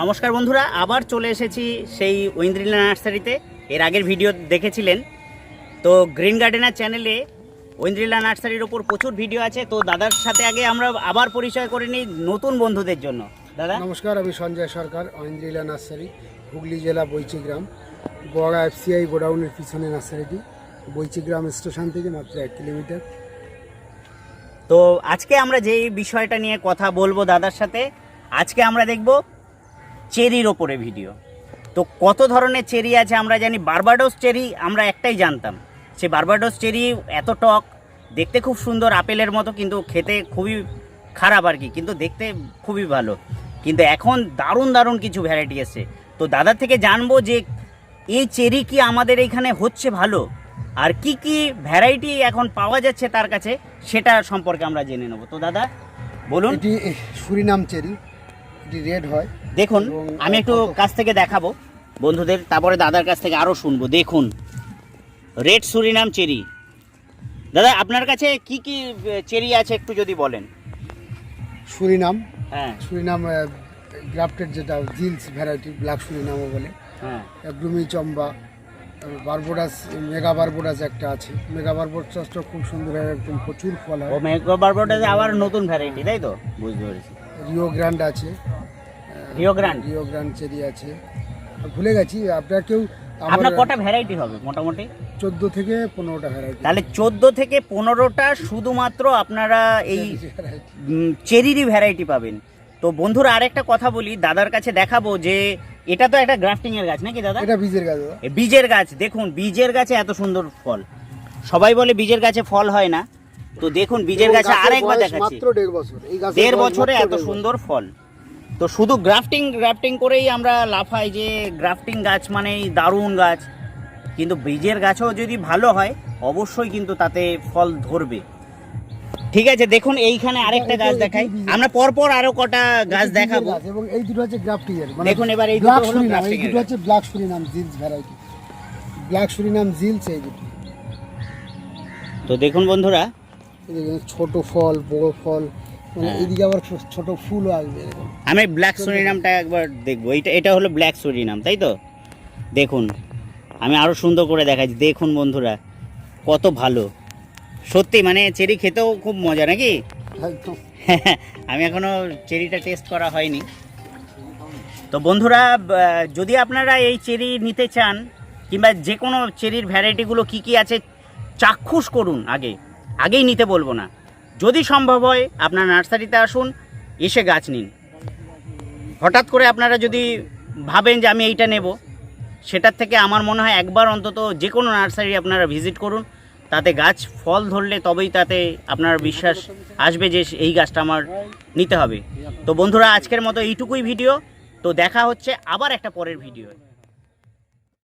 নমস্কার বন্ধুরা আবার চলে এসেছি সেই ঐন্দ্রিলা নার্সারিতে। এর আগের ভিডিও দেখেছিলেন। তো গ্রিন গার্ডেনার চ্যানেলে ঐন্দ্রিলা নার্সারির ওপর প্রচুর ভিডিও আছে। তো দাদার সাথে আগে আমরা আবার পরিচয় করে নিই নতুন বন্ধুদের জন্য। দাদা? নমস্কার আমি সঞ্জয় সরকার ঐন্দ্রিলা নার্সারি হুগলি জেলা বৈচিগ্রাম বড়া এফসিআই গোডাউনের পিছনে নার্সারিটি। বৈচিগ্রাম স্টেশন থেকে মাত্র এক কিলোমিটার। তো আজকে আমরা যে বিষয়টা নিয়ে কথা বলব দাদার সাথে আজকে আমরা দেখব চেরির ওপরে ভিডিও। তো কত ধরনের চেরি আছে আমরা জানি, বারবাডোস চেরি আমরা একটাই জানতাম। সে বারবাডোস চেরি এত টক, দেখতে খুব সুন্দর, আপেলের মতো, কিন্তু খেতে খুবই খারাপ আর কি, কিন্তু দেখতে খুবই ভালো। কিন্তু এখন দারুণ দারুণ কিছু ভ্যারাইটি এসছে তো দাদার থেকে জানব যে এই চেরি কি আমাদের এখানে হচ্ছে ভালো? আর কি কি ভ্যারাইটি এখন পাওয়া যাচ্ছে তার কাছে, সেটা সম্পর্কে আমরা জেনে নেব। তো দাদা, বলুন। Surinam cherry. এটি রেড হয়। দেখুন আমি একটু কাছ থেকে দেখাবো। বন্ধুদের তারপরে দাদার কাছ থেকে আরও শুনব। দেখুন রেড সুরিনাম চেরি। দাদা আপনার কাছে কি কি চেরি আছে একটু যদি বলেন? সুরিনাম। হ্যাঁ। সুরিনাম গ্রাফটেড যেটা জিলস ভ্যারাইটি ব্ল্যাক সুরিনামও বলে। হ্যাঁ। ব্লুমি চম্বা বারবোডাস মেগা বারবোডাস একটা আছে। মেগা বারবোডাসটা খুব সুন্দর হয় একদম প্রচুর ফল ও হয় মেঘো বারবোটাতে আবার নতুন ভ্যারাইটি তাই তো? বুঝতে পেরেছি। রিও গ্র্যান্ড আছে। Rio Grande Rio Grande cherry আছে। ভুলে গেছি আপনার কেউ আপনার কটা ভ্যারাইটি হবে মোটামুটি? চোদ্দ থেকে পনেরোটা ভ্যারাইটি তাহলে চোদ্দ থেকে পনেরোটা শুধুমাত্র আপনারা এই চেরিরই ভ্যারাইটি পাবেন। তো বন্ধুরা আরেকটা কথা বলি দাদার কাছে দেখাবো যে এটা তো একটা গ্রাফটিং এর গাছ নাকি দাদা? এটা বীজের গাছ বীজের গাছ দেখুন বীজের গাছে এত সুন্দর ফল। সবাই বলে বীজের গাছে ফল হয় না। তো দেখুন বীজের গাছে আরেকবার দেখাচ্ছি। মাত্র দেড় বছর। এই গাছের দেড় বছরে এত সুন্দর ফল। তো শুধু গ্রাফটিং গ্রাফটিং করেই আমরা লাফাই যে গ্রাফটিং গাছ মানেই দারুণ গাছ। কিন্তু বীজের গাছও যদি ভালো হয় অবশ্যই কিন্তু তাতে ফল ধরবে। ঠিক আছে দেখুন এইখানে আরেকটা গাছ দেখাই। আমরা পরপর আরও কটা গাছ দেখাবো। গাছ এবং এই দুটো হচ্ছে গ্রাফটিং এর দেখুন এবার এই দুটো হলো সুরিনাম এই দুটো গাছ। হচ্ছে ব্ল্যাক সুরিনাম জিলস ভ্যারাইটি ব্ল্যাক সুরিনাম জিলস এই দুটো। তো দেখুন বন্ধুরা ছোট ফল বড় ফল মানে হ্যাঁ। এইদিকে আবার ছোট ফুলও আসবে এরকম। আমি ব্ল্যাক সুরিনামটা একবার দেখব। এটা এটা হলো ব্ল্যাক সুরিনাম তাই তো? দেখুন আমি আরও সুন্দর করে দেখাচ্ছি। দেখুন বন্ধুরা কত ভালো। সত্যি মানে চেরি খেতেও খুব মজা নাকি? আমি এখনও চেরিটা টেস্ট করা হয়নি। তো বন্ধুরা যদি আপনারা এই চেরি নিতে চান কিংবা যে কোনো চেরির ভ্যারাইটিগুলো কি কি আছে চাক্ষুষ করুন আগে। আগেই নিতে বলব না। যদি সম্ভব হয়, আপনার নার্সারিতে আসুন, এসে গাছ নিন। হঠাৎ করে আপনারা যদি ভাবেন যে আমি এইটা নেব, সেটার থেকে আমার মনে হয় একবার অন্তত যে কোনো নার্সারি আপনারা ভিজিট করুন, তাতে গাছ ফল ধরলে তবেই তাতে আপনার বিশ্বাস আসবে যে এই গাছটা আমার নিতে হবে। তো বন্ধুরা, আজকের মতো এইটুকুই ভিডিও। তো দেখা হচ্ছে আবার একটা পরের ভিডিও